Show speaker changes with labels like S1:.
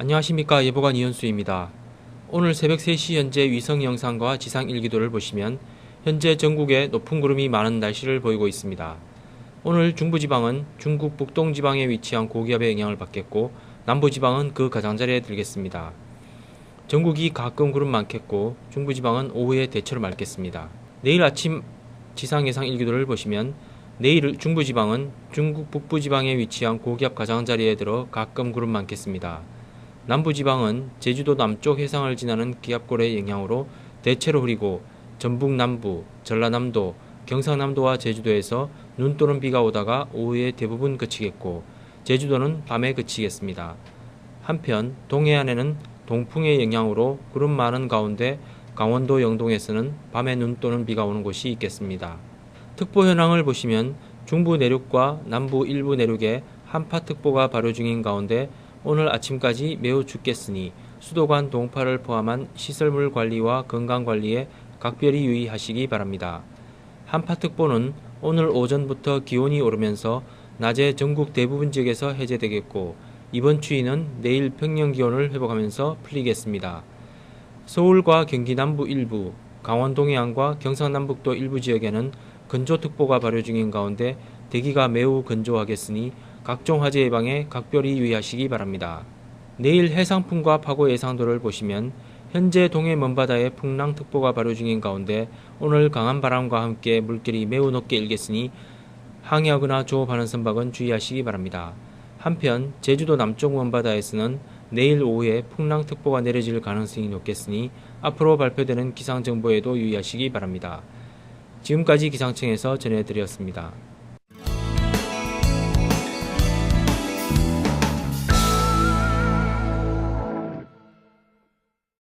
S1: 안녕하십니까 예보관 이현수입니다. 오늘 새벽 3시 현재 위성 영상과 지상 일기도를 보시면 현재 전국에 높은 구름이 많은 날씨를 보이고 있습니다. 오늘 중부지방은 중국 북동지방에 위치한 고기압의 영향을 받겠고 남부지방은 그 가장자리에 들겠습니다. 전국이 가끔 구름 많겠고 중부지방은 오후에 대체로 맑겠습니다. 내일 아침 지상 예상 일기도를 보시면 내일 중부지방은 중국 북부지방에 위치한 고기압 가장자리에 들어 가끔 구름 많겠습니다. 남부지방은 제주도 남쪽 해상을 지나는 기압골의 영향으로 대체로 흐리고 전북 남부, 전라남도, 경상남도와 제주도에서 눈 또는 비가 오다가 오후에 대부분 그치겠고 제주도는 밤에 그치겠습니다. 한편 동해안에는 동풍의 영향으로 구름 많은 가운데 강원도 영동에서는 밤에 눈 또는 비가 오는 곳이 있겠습니다. 특보 현황을 보시면 중부 내륙과 남부 일부 내륙에 한파특보가 발효 중인 가운데 오늘 아침까지 매우 춥겠으니 수도관 동파를 포함한 시설물 관리와 건강 관리에 각별히 유의하시기 바랍니다. 한파특보는 오늘 오전부터 기온이 오르면서 낮에 전국 대부분 지역에서 해제되겠고 이번 추위는 내일 평년 기온을 회복하면서 풀리겠습니다. 서울과 경기 남부 일부, 강원 동해안과 경상남북도 일부 지역에는 건조특보가 발효 중인 가운데 대기가 매우 건조하겠으니 각종 화재 예방에 각별히 유의하시기 바랍니다. 내일 해상풍과 파고 예상도를 보시면 현재 동해 먼바다에 풍랑특보가 발효 중인 가운데 오늘 강한 바람과 함께 물결이 매우 높게 일겠으니 항해하거나 조업하는 선박은 주의하시기 바랍니다. 한편 제주도 남쪽 먼바다에서는 내일 오후에 풍랑특보가 내려질 가능성이 높겠으니 앞으로 발표되는 기상정보에도 유의하시기 바랍니다. 지금까지 기상청에서 전해드렸습니다.